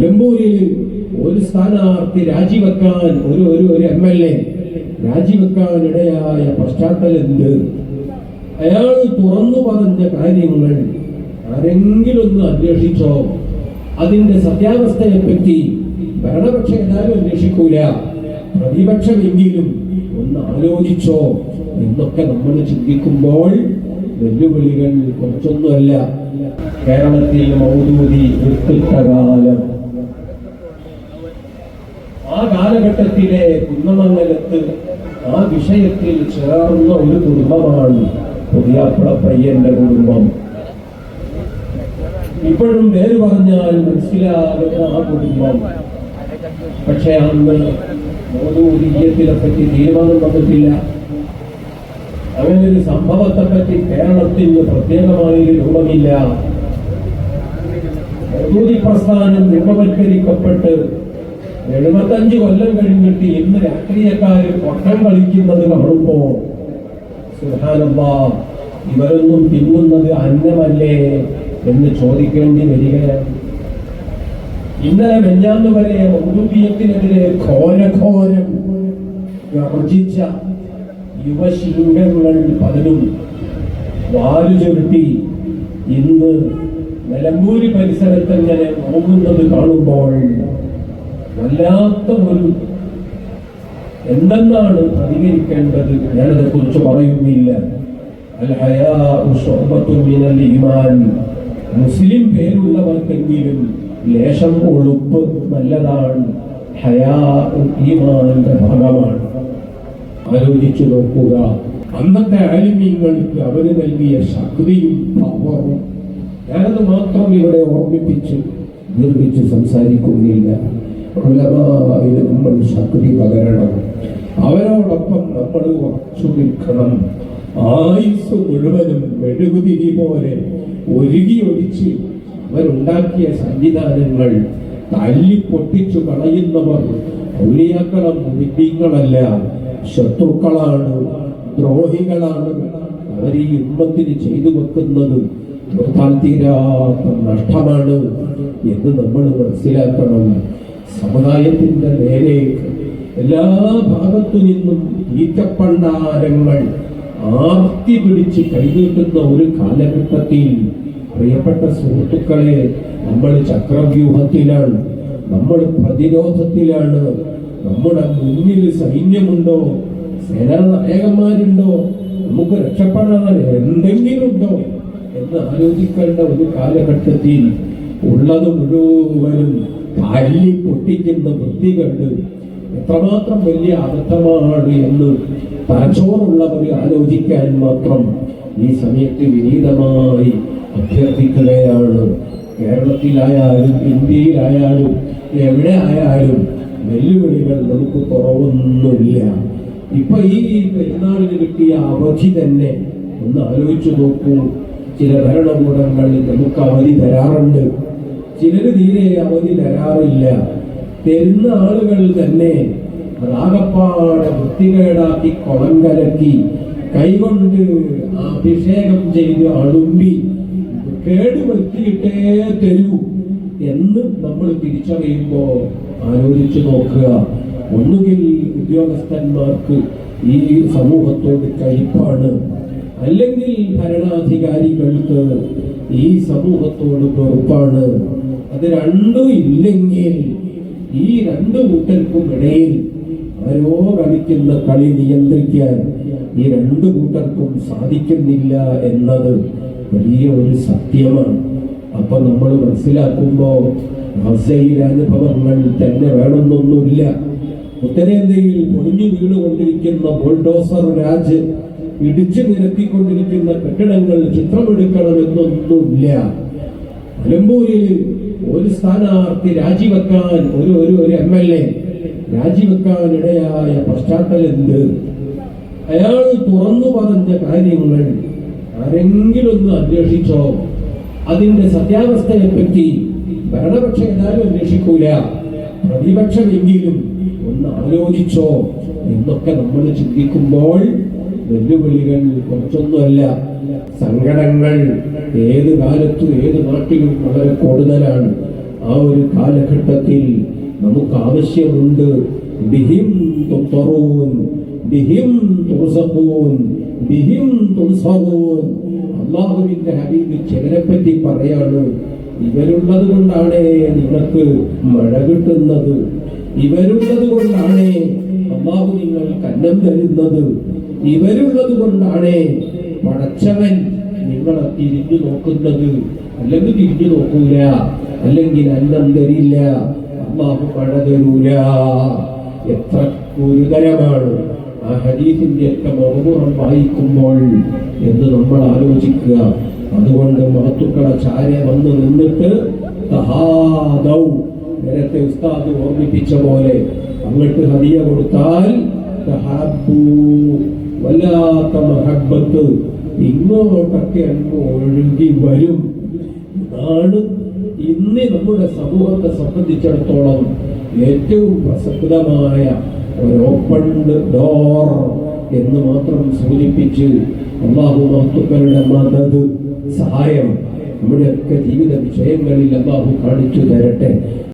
നിലമ്പൂരിൽ ഒരു സ്ഥാനാർത്ഥി രാജിവെക്കാൻ ഒരു ഒരു ഒരു എം എൽ എ രാജിവെക്കാൻ ഇടയായ പശ്ചാത്തലം അയാൾ തുറന്നു പറഞ്ഞ കാര്യങ്ങൾ ആരെങ്കിലും ഒന്ന് അന്വേഷിച്ചോ? അതിന്റെ സത്യാവസ്ഥയെ പറ്റി ഭരണപക്ഷം എല്ലാവരും അന്വേഷിക്കൂല. പ്രതിപക്ഷമെങ്കിലും ഒന്ന് ആലോചിച്ചോ എന്നൊക്കെ നമ്മൾ ചിന്തിക്കുമ്പോൾ വെല്ലുവിളികൾ കുറച്ചൊന്നുമല്ല. കേരളത്തിൽ മൗദൂതി വിത്തിട്ട കാലം ആ കാലഘട്ടത്തിലെ കുന്നമംഗലത്ത് ആ വിഷയത്തിൽ ചേർന്ന ഒരു കുടുംബമാണ് പുതിയാപ്പുള പയ്യന്റെ കുടുംബം. ഇപ്പോഴും പേര് പറഞ്ഞാൽ മനസ്സിലാകുന്ന ആ കുടുംബം. പക്ഷെ അന്ന് മോദൂരിയത്തിനെ പറ്റി തീരുമാനം വന്നിട്ടില്ല. അങ്ങനെ ഒരു സംഭവത്തെ പറ്റി കേരളത്തിന് പ്രത്യേകമായി രൂപമില്ല. പ്രസ്ഥാനം രൂപവൽക്കരിക്കപ്പെട്ട് എഴുപത്തഞ്ച് കൊല്ലം കഴിഞ്ഞിട്ട് ഇന്ന് രാഷ്ട്രീയക്കാർ പൊട്ടം കളിക്കുന്നത് കാണുമ്പോ സുഹാനല്ലാ ഇവരൊന്നും തിന്നുന്നത് അന്നമല്ലേ എന്ന് ചോദിക്കേണ്ടി വരികയാണ്. ഇന്നലെ മെഞ്ഞാന്ന് വരെ ഔദ്യത്തിനെതിരെ ഘോരഘോരം ഗർജിച്ച യുവശിംഗങ്ങൾ പലരും വാലു ചുരുട്ടി ഇന്ന് നിലമ്പൂരി പരിസരത്തെങ്ങനെ പോകുന്നത് കാണുമ്പോൾ വല്ലാത്ത ഒരു എന്തെന്നാണ് പ്രതികരിക്കേണ്ടത്? ഞാനതെ കുറിച്ച് പറയുന്നില്ല. മുസ്ലിം പേരുള്ളവർക്കെങ്കിലും ലേശം ഒളുപ്പ് നല്ലതാണ്. ഹയാ ഭാഗമാണ്. ആലോചിച്ചു നോക്കുക. അന്നത്തെ ആലിമ്യങ്ങൾക്ക് അവർ നൽകിയ ശക്തിയും പവറും ഞാനത് മാത്രം ഇവിടെ ഓർമ്മിപ്പിച്ച് നിർമ്മിച്ച് സംസാരിക്കുന്നില്ല ഉലമാവിന് നമ്മൾ ശക്തി പകരണം. അവരോടൊപ്പം നമ്മൾ ഉറച്ചു നിൽക്കണം. ആയുസ് മുഴുവനും മെഴുകുതിരി പോലെ ഒരുകി ഒഴിച്ച് അവരുണ്ടാക്കിയ സംവിധാനങ്ങൾ തല്ലി പൊട്ടിച്ചു കളയുന്നവർ ഔലിയാക്കളും മുനിപ്പിങ്ങളല്ല ശത്രുക്കളാണ് ദ്രോഹികളാണ്. അവർ ഈ ഉമ്മത്തിന് ചെയ്തു വെക്കുന്നത് തീരാത്ത നഷ്ടമാണ് എന്ന് നമ്മൾ മനസ്സിലാക്കണം. സമുദായത്തിന്റെ നേരേക്ക് എല്ലാ ഭാഗത്തു നിന്നും ഈറ്റപ്പണ്ടാരങ്ങൾ ആർത്തി പിടിച്ച് കൈനീട്ടുന്ന ഒരു കാലഘട്ടത്തിൽ പ്രിയപ്പെട്ട സുഹൃത്തുക്കളെ നമ്മൾ ചക്രവ്യൂഹത്തിലാണ് നമ്മൾ പ്രതിരോധത്തിലാണ് നമ്മുടെ മുന്നിൽ സൈന്യമുണ്ടോ സേനാനായകന്മാരുണ്ടോ നമുക്ക് രക്ഷപ്പെടാൻ എന്തെങ്കിലും ഉണ്ടോ എന്ന് ആലോചിക്കേണ്ട ഒരു കാലഘട്ടത്തിൽ ഉള്ളത് മുഴുവനും തല്ലി പൊട്ടിക്കുന്ന വൃത്തികണ്ട് എത്രമാത്രം വലിയ അബദ്ധമാണ് എന്ന് തലച്ചോറുള്ളവർ ആലോചിക്കാൻ മാത്രം ഈ സമയത്ത് വിനീതമായി അഭ്യർത്ഥിക്കുകയാണ്. കേരളത്തിലായാലും ഇന്ത്യയിലായാലും എവിടെ ആയാലും വെല്ലുവിളികൾ നമുക്ക് കുറവൊന്നുമില്ല. ഇപ്പൊ ഈ പെരുന്നാളിന് കിട്ടിയ അവധി തന്നെ ഒന്ന് ആലോചിച്ചു നോക്കൂ. ചില ഭരണകൂടങ്ങളിൽ നമുക്ക് അവധി തരാറുണ്ട്. ചിലര് തീരെ അവധി തരാറില്ല. തരുന്ന ആളുകൾ തന്നെ റാഗപ്പാടെ വൃത്തികേടാക്കി കുളം കലക്കി കൈകൊണ്ട് അഭിഷേകം ചെയ്ത് അളുമ്പി കേടുവരുത്തിയിട്ടേ തരൂ എന്ന് നമ്മൾ തിരിച്ചറിയുമ്പോ ആലോചിച്ചു നോക്കുക. ഒന്നുകിൽ ഉദ്യോഗസ്ഥന്മാർക്ക് ഈ സമൂഹത്തോട് കയ്പാണ്. അല്ലെങ്കിൽ ഭരണാധികാരികൾക്ക് ഈ സമൂഹത്തോട് വെറുപ്പാണ്. അത് രണ്ടും ഇല്ലെങ്കിൽ ഈ രണ്ട് കൂട്ടർക്കും ഇടയിൽ ആരോ കളിക്കുന്ന കളി നിയന്ത്രിക്കാൻ ഈ രണ്ട് കൂട്ടർക്കും സാധിക്കുന്നില്ല എന്നത് വലിയ ഒരു സത്യമാണ്. അപ്പൊ നമ്മൾ മനസ്സിലാക്കുമ്പോ അനുഭവങ്ങൾ തന്നെ വേണമെന്നൊന്നുമില്ല. ഉത്തരേന്ത്യയിൽ പൊളിഞ്ഞു വീണുകൊണ്ടിരിക്കുന്ന ബോൾഡോസർ രാജ് ഇടിച്ചു നിരത്തിക്കൊണ്ടിരിക്കുന്ന കെട്ടിടങ്ങൾ ചിത്രമെടുക്കണമെന്നൊന്നുമില്ല നിലമ്പൂരിൽ ഒരു സ്ഥാനാർത്ഥി രാജിവെക്കാൻ ഒരു ഒരു ഒരു എം എൽ എ രാജിവെക്കാൻ ഇടയായ പശ്ചാത്തലം എന്ത് അയാൾ തുറന്നു പറഞ്ഞ കാര്യങ്ങൾ ആരെങ്കിലും ഒന്ന് അന്വേഷിച്ചോ? അതിന്റെ സത്യാവസ്ഥയെ പറ്റി ഭരണപക്ഷം ഏതായാലും അന്വേഷിക്കൂല. പ്രതിപക്ഷമെങ്കിലും ഒന്ന് ആലോചിച്ചോ എന്നൊക്കെ നമ്മൾ ചിന്തിക്കുമ്പോൾ വെല്ലുവിളികൾ കുറച്ചൊന്നുമല്ല. സങ്കടങ്ങൾ ഏത് കാലത്തും ഏത് നാട്ടിലും വളരെ കൂടുതലാണ്. ആ ഒരു കാലഘട്ടത്തിൽ നമുക്ക് ആവശ്യമുണ്ട്. ബിഹിം ബിഹിം ബിഹിം പറയാണ് ഇവരുള്ളത് കൊണ്ടാണ് നിങ്ങൾക്ക് മഴ കിട്ടുന്നത്. ഇവരുള്ളത് കൊണ്ടാണ് അള്ളാഹു നിങ്ങൾക്ക് അന്നം തരുന്നത്. ഇവരുള്ളത് കൊണ്ടാണ് പടച്ചവൻ നിങ്ങളെ തിരിഞ്ഞു നോക്കുന്നത്. അല്ലെങ്കിൽ തിരിഞ്ഞു നോക്കൂല. അല്ലെങ്കിൽ അന്നം തരില്ല. അള്ളാഹു മഴ തരൂല എത്ര ഗുരുതരമാണ് ആ ഹരീഫിന്റെ ഒക്കെ മറുപുറം വായിക്കുമ്പോൾ എന്ന് നമ്മൾ ആലോചിക്കുക. അതുകൊണ്ട് മഹത്തുക്കളെ ചാരെ വന്ന് നിന്നിട്ട് തഹാദൗ നേരത്തെ ഉസ്താദ് ഓർമ്മിപ്പിച്ച പോലെ അങ്ങോട്ട് ഹദിയ കൊടുത്താൽ വല്ലാത്ത മഹബത്ത്. ഇങ്ങോട്ടൊക്കെ അങ്ങ് ഒഴുകി വരും. ഇതാണ് ഇന്ന് നമ്മുടെ സമൂഹത്തെ സംബന്ധിച്ചിടത്തോളം ഏറ്റവും പ്രസക്തമായ ഒരു ഓപ്പൺ ഡോർ എന്ന് മാത്രം സൂചിപ്പിച്ച് അള്ളാഹു മഹത്തുക്കളുടെ മദത് സഹായം. നമ്മുടെയൊക്കെ ജീവിത വിഷയങ്ങളിൽ അള്ളാഹു കാണിച്ചു തരട്ടെ.